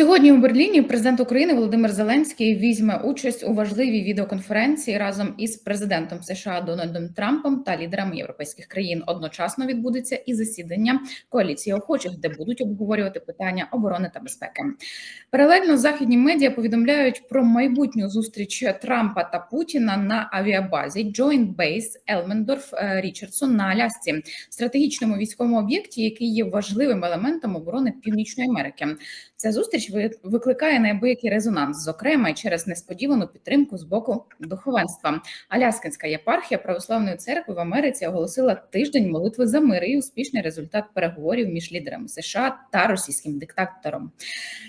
Сьогодні у Берліні президент України Володимир Зеленський візьме участь у важливій відеоконференції разом із президентом США Дональдом Трампом та лідерами європейських країн. Одночасно відбудеться і засідання коаліції охочих, де будуть обговорювати питання оборони та безпеки. Паралельно західні медіа повідомляють про майбутню зустріч Трампа та Путіна на авіабазі Joint Base Елмендорф Річардсон на Алясці, стратегічному військовому об'єкті, який є важливим елементом оборони Північної Америки. Ця зустріч ви- викликає неабиякий резонанс, зокрема через несподівану підтримку з боку духовенства. Аляскинська єпархія православної церкви в Америці оголосила тиждень молитви за мир і успішний результат переговорів між лідерами США та російським диктатором.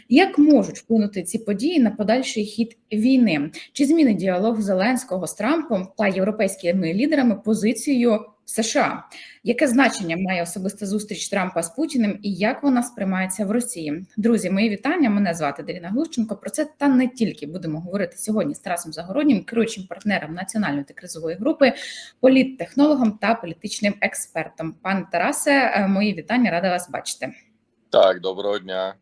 Як можуть вплинути ці події на подальший хід війни? Чи змінить діалог Зеленського з Трампом та європейськими лідерами позицію США? Яке значення має особиста зустріч Трампа з Путіним і як вона сприймається в Росії? Друзі, мої вітання. Мене звати Даріна Глущенко. Про це та не тільки будемо говорити сьогодні з Тарасом Загороднім, керуючим партнером національної та кризової групи, політтехнологом та політичним експертом. Пане Тарасе, е, мої вітання, рада вас бачити. Так, доброго дня.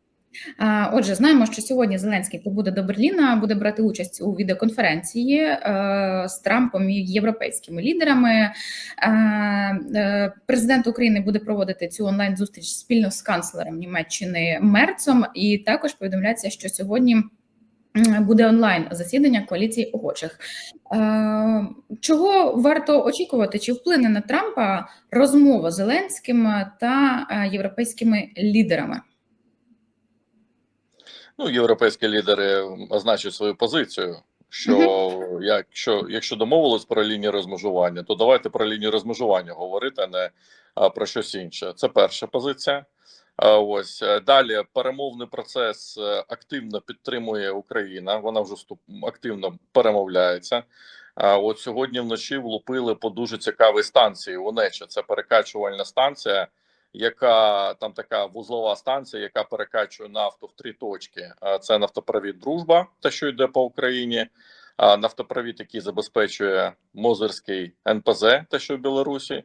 Отже, знаємо, що сьогодні Зеленський прибуде до Берліна, буде брати участь у відеоконференції е, з Трампом і європейськими лідерами. Е, е, Президент України буде проводити цю онлайн зустріч спільно з канцлером Німеччини Мерцом. І також повідомляється, що сьогодні. Буде онлайн засідання коаліції охочих. Чого варто очікувати? Чи вплине на Трампа розмова з Зеленським та європейськими лідерами? Ну, європейські лідери означують свою позицію. Що якщо, якщо домовились про лінію розмежування, то давайте про лінію розмежування говорити, а не а, про щось інше. Це перша позиція. А ось е, далі перемовний процес е, активно підтримує Україна. Вона вже ступ, активно перемовляється. А от сьогодні вночі влупили по дуже цікавій станції. Унеча це перекачувальна станція яка там така вузлова станція, яка перекачує нафту в три точки. Це нафтопровід Дружба, те, що йде по Україні, нафтопровід, який забезпечує Мозерський НПЗ, те, що в Білорусі,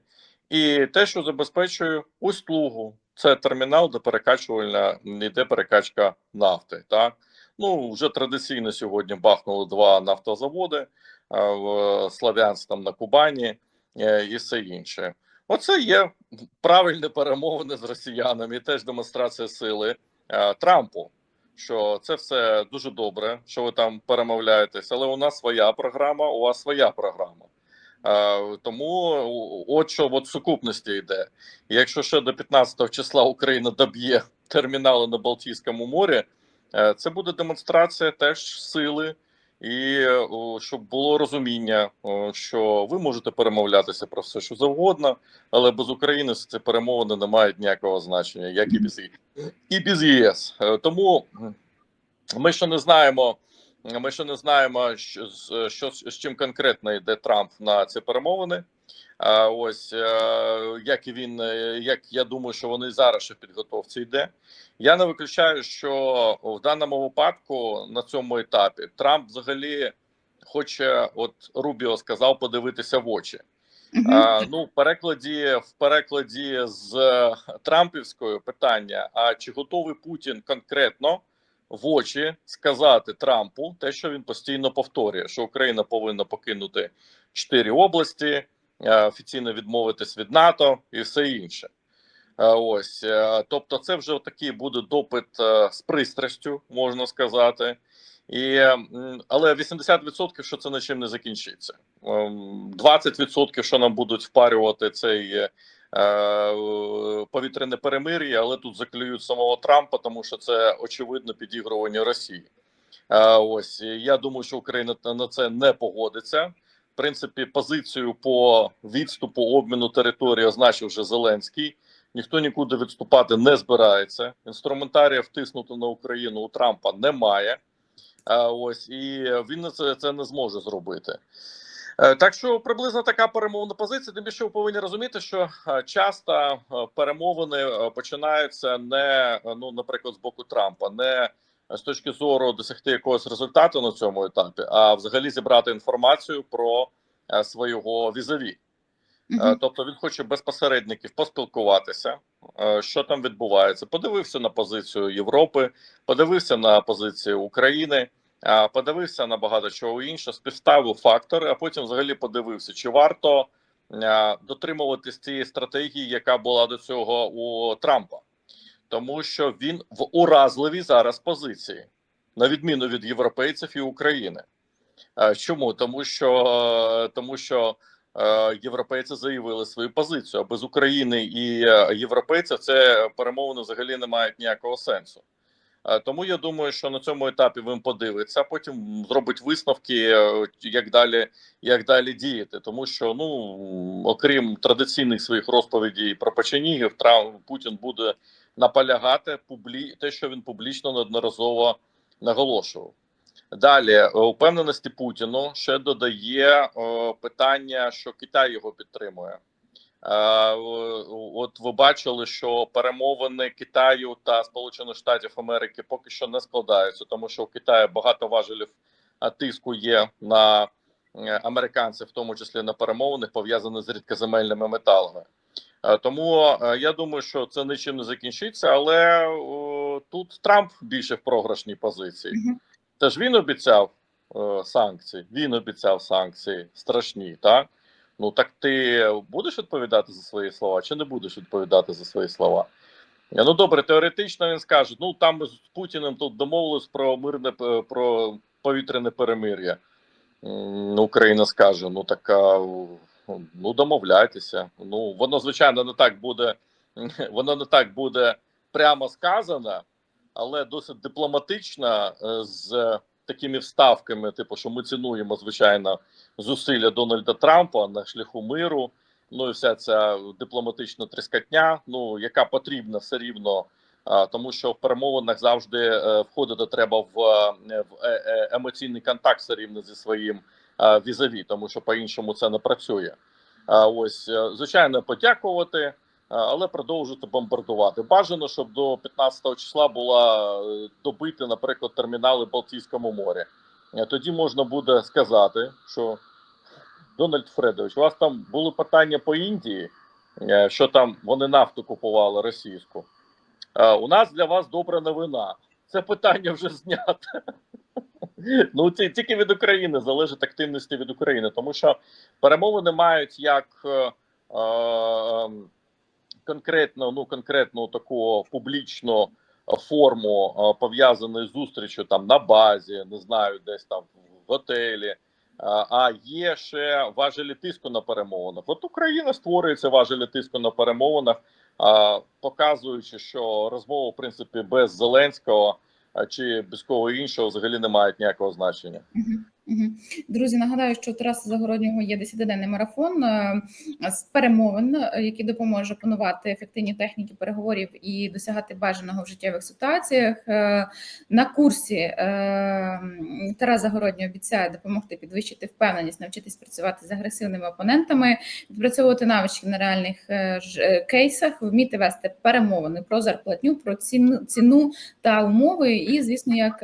і те, що забезпечує Усть-Лугу. Це термінал, де перекачувальна йде перекачка нафти. Так ну вже традиційно сьогодні бахнули два нафтозаводи в Славянськ там на Кубані е, і все інше. Оце є правильні перемовини з росіянами, теж демонстрація сили е, Трампу. Що це все дуже добре, що ви там перемовляєтесь, але у нас своя програма, у вас своя програма. Е, тому от що от сукупності йде. Якщо ще до 15 числа Україна доб'є термінали на Балтійському морі, е, це буде демонстрація теж сили і щоб було розуміння, що ви можете перемовлятися про все, що завгодно, але без України ці перемовини не мають ніякого значення, як і без і без ЄС. Е, Тому ми ще не знаємо. Ми ще не знаємо, що з- що з чим конкретно йде Трамп на ці перемовини. А ось е, як і він, е, як я думаю, що вони зараз ще в підготовці йде. Я не виключаю, що в даному випадку на цьому етапі Трамп взагалі хоче, от Рубіо сказав, подивитися в очі. А, ну, в перекладі в перекладі з Трампівської питання: а чи готовий Путін конкретно в очі сказати Трампу те, що він постійно повторює, що Україна повинна покинути чотири області, офіційно відмовитись від НАТО і все інше. Е, Ось, е, тобто, це вже такий буде допит е, з пристрастю, можна сказати. І, але 80% що це нічим не закінчиться. Ем, 20% що нам будуть впарювати цей е, е, повітряне перемир'я, але тут заклюють самого Трампа, тому що це очевидно підігрування Росії. Е, ось я думаю, що Україна на- на це не погодиться. Принципі, позицію по відступу обміну території означив вже Зеленський. Ніхто нікуди відступати не збирається. Інструментарія втиснути на Україну у Трампа немає. А, ось і він це, це не зможе зробити. Е, Так що приблизно така перемовна позиція. Тим більше ви повинні розуміти, що е, часто е, перемовини починаються не ну, наприклад, з боку Трампа, не з точки зору досягти якогось результату на цьому етапі, а взагалі зібрати інформацію про е, свого візаві. Е, Мгм. Тобто він хоче без посередників поспілкуватися, е, що там відбувається. Подивився на позицію Європи, подивився на позицію України, подивився на багато чого інше, співставив фактори, а потім взагалі подивився, чи варто дотримуватись цієї стратегії, яка була до цього у Трампа, тому що він в уразливій зараз позиції, на відміну від європейців і України. Е, Чому? Тому що е, тому що е, європейці заявили свою позицію. А без України і європейців це перемовини взагалі не мають ніякого сенсу. Тому я думаю, що на цьому етапі він подивиться, а потім зробить висновки, як далі, як далі діяти. Тому що, ну окрім традиційних своїх розповідей про печенігів, Трамп Путін буде наполягати публі... те, що він публічно неодноразово наголошував. Далі е, упевненості Путіну ще додає е, питання, що Китай його підтримує. Е, От ви бачили, що перемовини Китаю та Сполучених Штатів Америки поки що не складаються, тому що в Китаї багато важелів е, тиску є на американців, в тому числі на перемовинах, пов'язаних з рідкоземельними металами. Е, Тому е, я думаю, що це нічим не закінчиться, але о, тут Трамп більше в програшній позиції. Мгм. Теж він обіцяв е, санкції. Він обіцяв санкції страшні, так? Ну так ти будеш відповідати за свої слова, чи не будеш відповідати за свої слова? Ну добре, теоретично він скаже: ну там ми з Путіним тут домовились про мирне про повітряне перемир'я. Україна скаже: ну так а, ну домовляйтеся. Ну воно звичайно не так буде, воно не так буде прямо сказано, але досить дипломатично е, з такими вставками, типу, що ми цінуємо звичайно зусилля Дональда Трампа на шляху миру. Ну і вся ця дипломатична тріскатня, ну яка потрібна все рівно, тому що в перемовинах завжди е, входити треба в, е, в емоційний контакт все рівно зі своїм візаві, тому що по-іншому це не працює. А ось е, звичайно, подякувати, е, але продовжити бомбардувати. Бажано, щоб до 15 числа була е, добити, наприклад, термінали в Балтійському морі. Тоді можна буде сказати, що Дональд Фредович, у вас там були питання по Індії, що там вони нафту купували російську. У нас для вас добра новина. Це питання вже знято. Ну, ті- тільки від України залежить активності від України, тому що перемовини мають як е, е, ем, конкретно, ну конкретну таку публічну форму е, пов'язаної з зустрічю там на базі, не знаю, десь там в готелі. Е, А є ще важелі тиску на перемовинах. От Україна створює ці важелі тиску на перемовинах, показуючи, що розмова, в принципі, без Зеленського чи без кого іншого взагалі не мають ніякого значення. Друзі, нагадаю, що у Тараса Загороднього є 10-денний марафон е, з перемовин, е, який допоможе опанувати ефективні техніки переговорів і досягати бажаного в життєвих ситуаціях. Е, На курсі Тарас Загородній обіцяє допомогти підвищити впевненість, навчитись працювати з агресивними опонентами, відпрацьовувати навички на реальних кейсах, вміти вести перемовини про зарплатню, про ціну, та умови, і звісно, як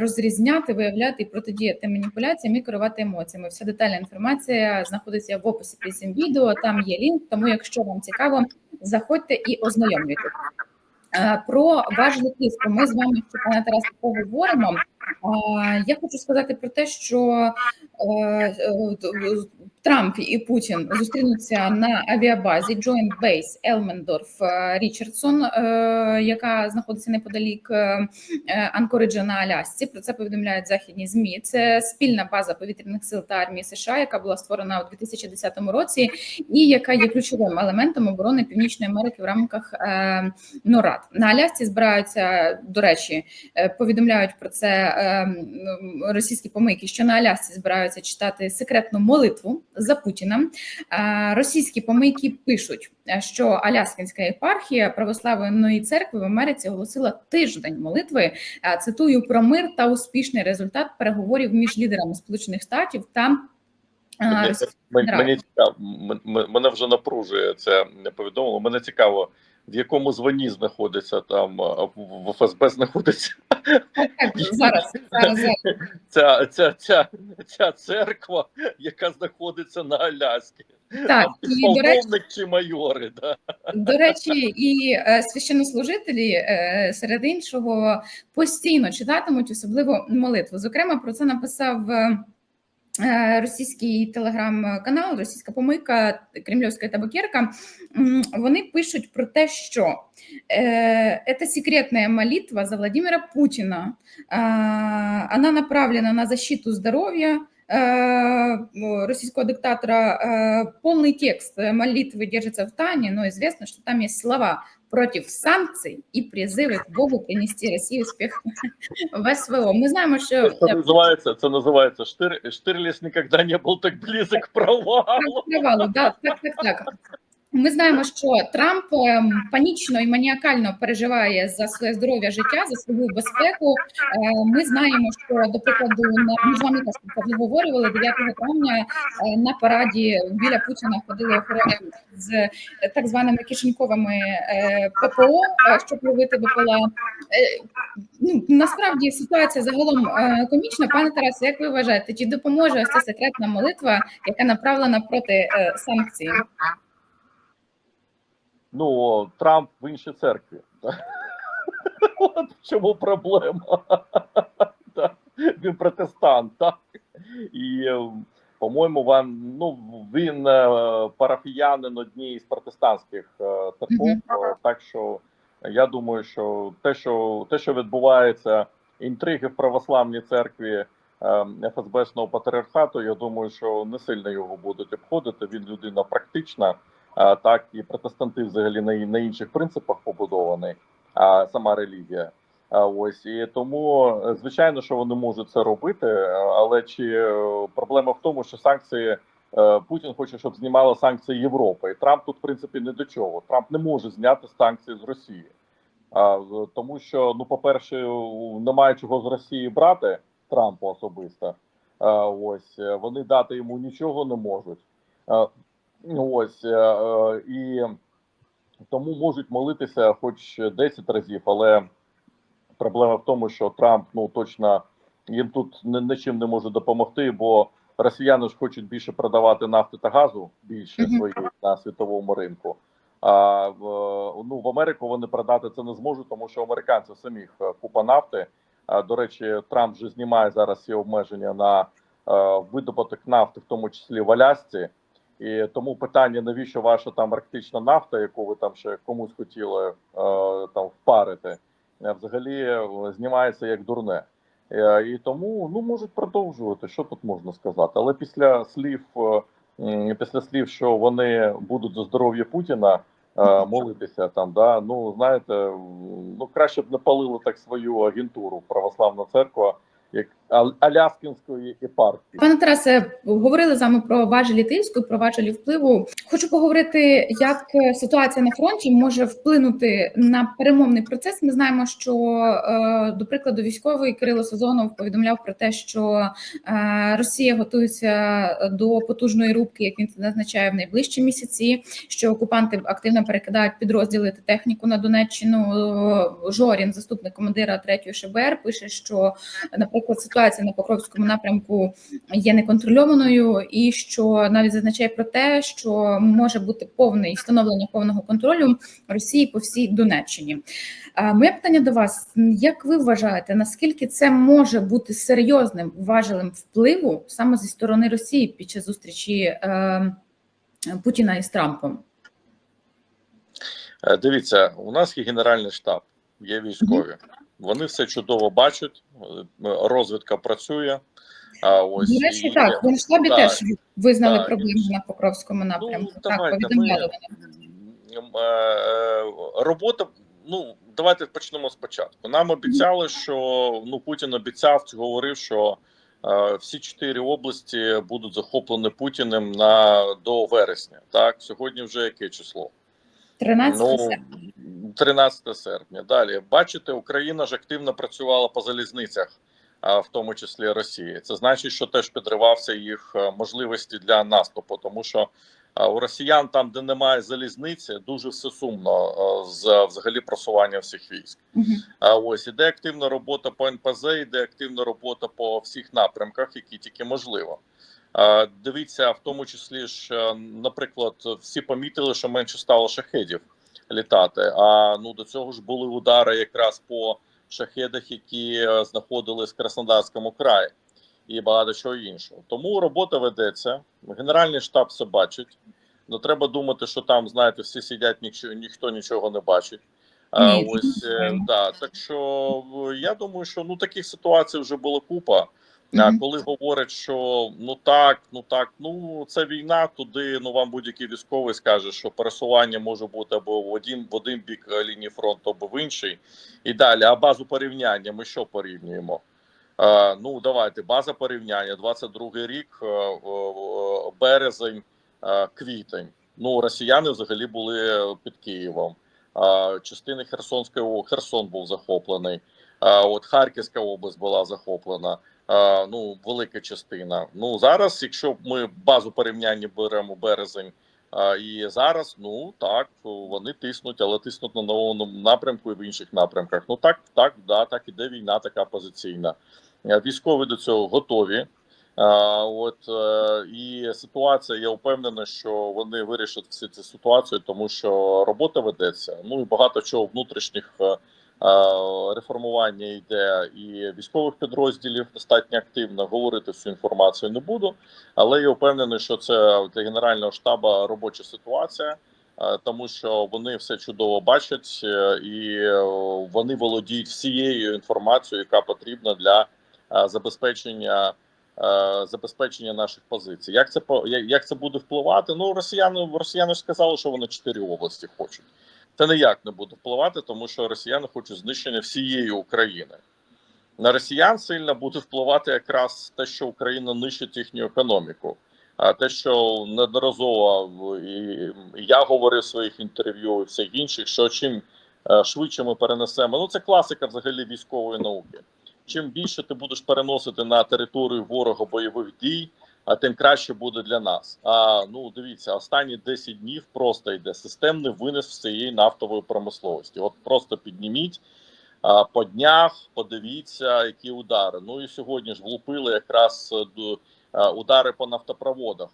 розрізняти, виявляти і протидіяти маніпуляціям і керувати емоціями. Вся детальна інформація знаходиться в описі під цим відео. Там є лінк. Тому, якщо вам цікаво, заходьте і ознайомлюйтесь. Е, Про важливі тиску ми з вами ще пане Тарас поговоримо. Я хочу сказати про те, що е, е, Трамп і Путін зустрінуться на авіабазі Joint Base Елмендорф е, Річардсон, е, яка знаходиться неподалік е, е, Анкориджа на Алясці. Про це повідомляють західні змі. Це спільна база повітряних сил та армії США, яка була створена у 2010 році, і яка є ключовим елементом оборони Північної Америки в рамках е, НОРАД. На Алясці збираються до речі, е, повідомляють про це е, російські помийки, що на Алясці збираються читати секретну молитву за Путіна. Е, Російські помийки пишуть, е, що Аляскінська єпархія православної церкви в Америці оголосила тиждень молитви. е, Цитую про мир та успішний результат переговорів між лідерами Сполучених Штатів та Мені, цікаво, мене вже напружує це повідомлення. Мене цікаво, в якому званні знаходиться там в ФСБ знаходиться зараз, зараз, зараз. ця, ця, ця, ця церква, яка знаходиться на Аляскі. Так, і до речі, чи майори. Да? До речі, і е, священнослужителі е, серед іншого постійно читатимуть особливо молитву. Зокрема, про це написав. е, Російський телеграм-канал, російська помийка, кремлівська табакерка. М, Вони пишуть про те, що е, це секретная молитва за Владимира Путина. Е, Она направлена на защиту здоровья э, российского диктатора. Э, Полный текст молитвы держится в тайне, но известно, что там есть слова против санкций и призывы к Богу принести России успех в СВО. Мы знаем, что Це називається, це називається Штир, Штирліс ніколи не був так близок к провалу. провалу, да, так, так, так. Ми знаємо, що Трамп ем, панічно і маніакально переживає за своє здоров'я життя, за свою безпеку. Е, Ми знаємо, що до прикладу на ми з вами теж обговорювали 9 травня е, на параді біля Путіна ходили охорони з е, так званими кишеньковими ППО, щоб ловити БПЛА. Ну насправді ситуація загалом комічна. Пане Тарасе, як ви вважаєте, чи допоможе ось ця секретна молитва, яка направлена проти санкцій? Ну, Трамп в іншій церкві. От в чому проблема. Він протестант, так? І, по-моєму, вам, ну, він е, парафіянин однієї з протестантських е, церков. Так що я думаю, що те, що те, що відбувається, інтриги в православній церкві е, ФСБшного патріархату, я думаю, що не сильно його будуть обходити. Він людина практична. Так і протестанти взагалі на, на інших принципах побудований, а сама релігія. Ось і тому, звичайно, що вони можуть це робити, але чи е, проблема в тому, що санкції е, Путін хоче, щоб знімала санкції Європи, і Трамп тут в принципі не до чого. Трамп не може зняти санкції з Росії, тому що, ну, по-перше, немає чого з Росії брати Трампу особисто. Ось е, вони дати йому нічого не можуть. Ось е, е, і тому можуть молитися хоч 10 разів, але проблема в тому, що Трамп ну точно їм тут ні- нічим не може допомогти, бо росіяни ж хочуть більше продавати нафти та газу більше свої на світовому ринку. А в ну в Америку вони продати це не зможуть, тому що у американців самих е, купа нафти. А, До речі, Трамп вже знімає зараз всі обмеження на видобуток нафти, в тому числі в Алясці. І тому питання, навіщо ваша там арктична нафта, яку ви там ще комусь хотіли е, там впарити, е, взагалі е, знімається як дурне. Е, і тому ну можуть продовжувати. Що тут можна сказати? Але після слів, е, після слів, що вони будуть за здоров'я Путіна е, молитися там, да ну знаєте, ну краще б не палили так свою агентуру православна церква, як Аляскінської єпархії. Пане Тарасе, говорили з вами про важелі тиску, про важелі впливу. Хочу поговорити, як е, ситуація на фронті може вплинути на перемовний процес. Ми знаємо, що е, до прикладу, військовий Кирило Сазонов повідомляв про те, що е, Росія готується до потужної рубки, як він це назначає в найближчі місяці. Що окупанти активно перекидають підрозділи та техніку на Донеччину. Жорін, заступник командира 3-ї ШБР, пише, що, наприклад, ситуація на Покровському напрямку є неконтрольованою, і що навіть зазначає про те, що може бути повне встановлення повного контролю Росії по всій Донеччині. Моє питання до вас: як ви вважаєте, наскільки це може бути серйозним важелем впливу саме зі сторони Росії під час зустрічі е, Путіна із Трампом? Е, Дивіться, у нас є генеральний штаб, є військові. Вони все чудово бачать, е, розвідка працює. А ось До речі, і- так в Генштабі Так. теж визнали Так. проблеми на Покровському напрямку. так, давайте повідомляли ми, м, е, робота. Ну, давайте почнемо спочатку. Нам обіцяли, що ну Путін обіцяв, говорив, що е, всі чотири області будуть захоплені Путіним на до вересня. Так, сьогодні вже яке число? 13 Ну, серпня. 13 серпня. Далі бачите, Україна ж активно працювала по залізницях, в тому числі Росії. Це значить, що теж підривався їх е, можливості для наступу, тому що у росіян, там, де немає залізниці, дуже все сумно е, з взагалі просуванням всіх військ. А ось іде активна робота по НПЗ, іде активна робота по всіх напрямках, які тільки можливо. Дивіться, в тому числі ж, е, наприклад, всі помітили, що менше стало шахедів літати. А ну до цього ж були удари якраз по шахедах, які е, знаходились в Краснодарському краї, і багато чого іншого. Тому робота ведеться. Генеральний штаб все бачить. Ну треба думати, що там, знаєте, всі сидять, ніхто, ніхто нічого не бачить. А, ось е, звичайно. да, так що е, я думаю, що ну таких ситуацій вже було купа. А коли говорять, що ну так, ну так, ну це війна, туди ну вам будь-який військовий скаже, що пересування може бути або в один в один бік е, лінії фронту, або в інший, і далі. А базу порівняння ми що порівнюємо? Е, ну давайте база порівняння. 22 рік, е, березень, квітень. Ну росіяни взагалі були під Києвом. Е, частини Херсонської Херсон був захоплений. Е, от Харківська область була захоплена. Ну, велика частина. Ну зараз, якщо ми базу порівняння беремо березень і зараз, ну так вони тиснуть, але тиснуть на новому напрямку і в інших напрямках. Ну так, так, да, так іде війна, така позиційна. Е, Військові до цього готові. Е, От е, і ситуація, я впевнений, що вони вирішать всі ці ситуації, тому що робота ведеться. Ну і багато чого внутрішніх Е, реформування йде і військових підрозділів достатньо активно. Говорити всю інформацію не буду, але я впевнений, що це для генерального штабу робоча ситуація, тому що вони все чудово бачать е, і е, вони володіють всією інформацією, яка потрібна для забезпечення. Забезпечення наших позицій, як це як це буде впливати? Ну росіяни росіяни ж сказали, що вони чотири області хочуть це ніяк не буде впливати, тому що росіяни хочуть знищення всієї України. На росіян сильно буде впливати якраз те, що Україна нищить їхню економіку. А те, що неодноразово і я говорив в своїх інтерв'ю і всіх інших, що чим е, швидше ми перенесемо, ну це класика взагалі військової науки. Чим більше ти будеш переносити на територію ворога бойових дій, а тим краще буде для нас. А ну дивіться, останні 10 днів просто йде системний винес всієї нафтової промисловості. От просто підніміть а, по днях, подивіться, які удари. Ну і сьогодні ж влупили якраз е, е, удари по нафтопроводах,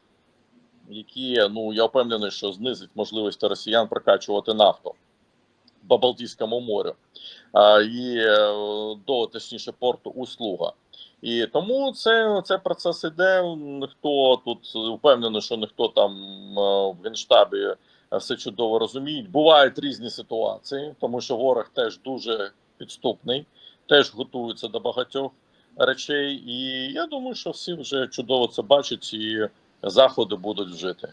які ну я впевнений, що знизить можливості росіян прокачувати нафту по Балтійському морю а, і е, до точніше порту Услуга. І тому це, це процес іде. Ніхто тут впевнений, що ніхто там е, в генштабі все чудово розуміють. Бувають різні ситуації, тому що ворог теж дуже підступний, теж готується до багатьох речей. І я думаю, що всі вже чудово це бачать, і заходи будуть вжити.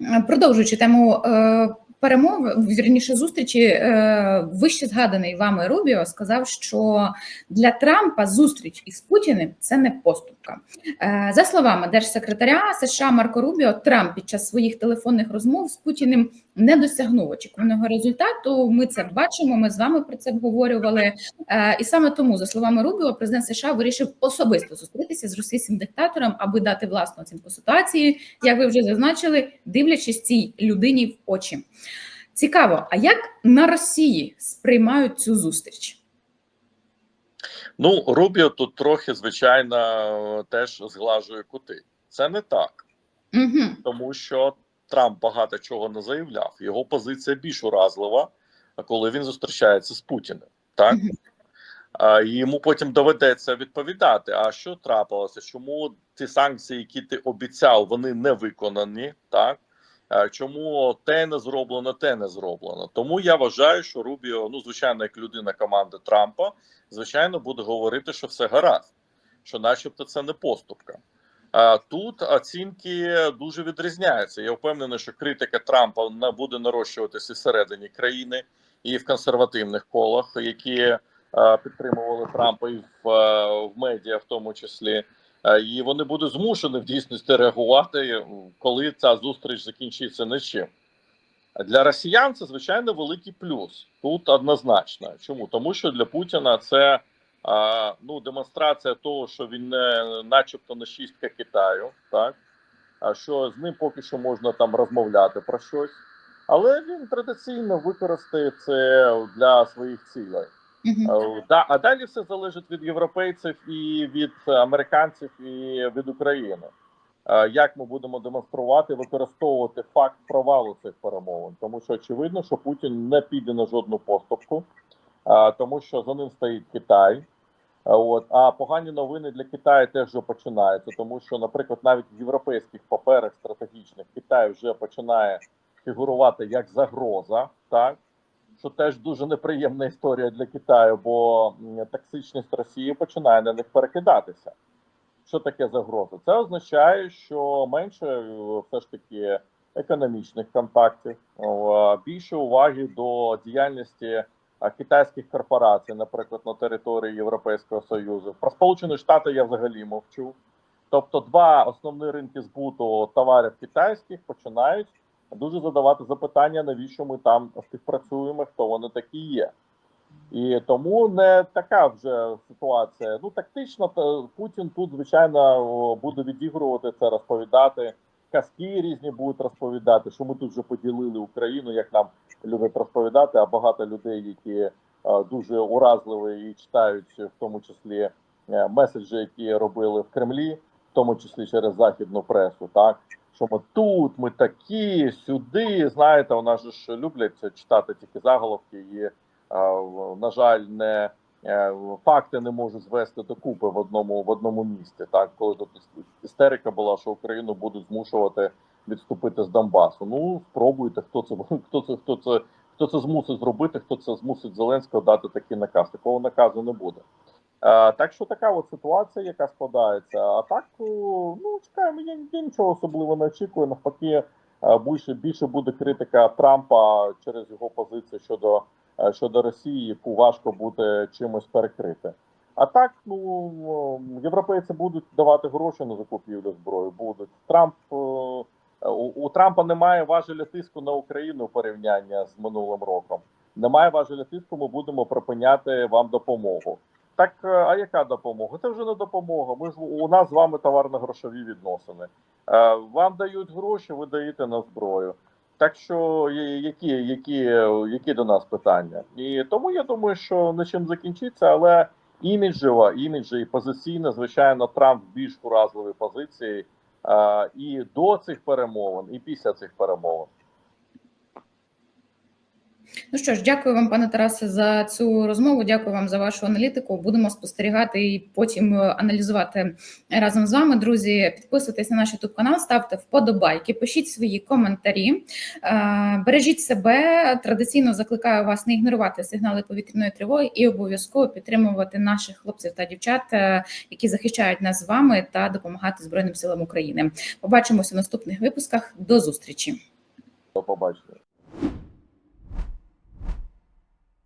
Е, Продовжуючи тему е, перемови, вірніше зустрічі, е, вище згаданий вами Рубіо сказав, що для Трампа зустріч із Путіним це не поступка. Е, за словами держсекретаря США Марко Рубіо, Трамп під час своїх телефонних розмов з Путіним не досягнув очікуваного результату. Ми це бачимо. Ми з вами про це обговорювали. Е, І саме тому, за словами Рубіо, президент США вирішив особисто зустрітися з російським диктатором, аби дати власну оцінку ситуації, як ви вже зазначили, дивлячись цій людині в очі. Цікаво, а як на Росії сприймають цю зустріч? Ну, Рубіо тут трохи, звичайно, теж зглажує кути. Це не так. Угу. тому що Трамп багато чого не заявляв. Його позиція більш уразлива, коли він зустрічається з Путіним. Так а, і йому потім доведеться відповідати: а що трапилося? Чому ті санкції, які ти обіцяв, вони не виконані? Так А чому те не зроблено, те не зроблено? Тому я вважаю, що Рубіо, ну звичайно, як людина команди Трампа, звичайно, буде говорити, що все гаразд, що, начебто, це не поступка. Тут оцінки дуже відрізняються. Я впевнений, що критика Трампа буде нарощуватися всередині країни і в консервативних колах, які е, підтримували Трампа і в, е, в медіа, в тому числі. Е, І вони будуть змушені в дійсності реагувати, коли ця зустріч закінчиться нічим. Для росіян це звичайно великий плюс. Тут однозначно. Чому? Тому що для Путіна це а, ну, демонстрація того, що він не начебто не шістка Китаю, так а що з ним поки що можна там розмовляти про щось, але він традиційно використає це для своїх цілей. Е, Да, а далі все залежить від європейців і від американців і від України. Е, Як ми будемо демонструвати, використовувати факт провалу цих перемовин, тому що очевидно, що Путін не піде на жодну поступку, е, тому що за ним стоїть Китай. От а погані новини для Китаю теж вже починаються, тому що, наприклад, навіть в європейських паперах стратегічних Китай вже починає фігурувати як загроза, так що теж дуже неприємна історія для Китаю, бо токсичність Росії починає на них перекидатися. Що таке загроза? Це означає, що менше е, все ж таки економічних контактів, більше уваги до діяльності китайських корпорацій, наприклад, на території Європейського Союзу. Про Сполучені Штати я взагалі мовчу. Тобто, два основні ринки збуту товарів китайських починають дуже задавати запитання, навіщо ми там співпрацюємо, хто вони такі є. І тому не така вже ситуація. Ну тактично Путін тут, звичайно, буде відігрувати це, розповідати. Казки різні будуть розповідати, що ми тут вже поділили Україну, як нам люблять розповідати, а багато людей, які е, дуже уразливі і читають в тому числі е, меседжі, які робили в Кремлі, в тому числі через західну пресу, так що ми тут, ми такі, сюди. Знаєте, же ж люблять читати тільки заголовки, і е, на жаль, не факти не можуть звести докупи в одному в одному місті. Так, коли тут істерика була, що Україну будуть змушувати відступити з Донбасу. Ну спробуйте, хто це хто це, хто це, хто це змусить зробити, хто це змусить Зеленського дати такий наказ. Такого наказу не буде. Е, так що така от ситуація, яка складається. А так, ну чекаємо, я, я нічого особливо не очікую. Навпаки, е, більше більше буде критика Трампа через його позицію щодо, е, щодо Росії, яку важко буде чимось перекрити. А так, ну європейці будуть давати гроші на закупівлю зброї. Будуть Трамп е, у, у Трампа немає важеля тиску на Україну порівняння з минулим роком. Немає важеля тиску. Ми будемо припиняти вам допомогу. Так, е, а яка допомога? Це вже не допомога. Ми ж у нас з вами товарно-грошові відносини. Е, Вам дають гроші, ви даєте на зброю. Так що які, які, які до нас питання? І тому я думаю, що на чим закінчиться, але іміджево, іміджі і позиційно, звичайно, Трамп більш уразливій позиції е, і до цих перемовин, і після цих перемовин. Ну що ж, дякую вам, пане Тарасе, за цю розмову. Дякую вам за вашу аналітику. Будемо спостерігати і потім е, аналізувати разом з вами. Друзі, підписуйтесь на наш youtube канал, ставте вподобайки, пишіть свої коментарі. Е, Бережіть себе. Традиційно закликаю вас не ігнорувати сигнали повітряної тривоги і обов'язково підтримувати наших хлопців та дівчат, е, які захищають нас з вами та допомагати Збройним силам України. Побачимося в наступних випусках. До зустрічі. До побачення.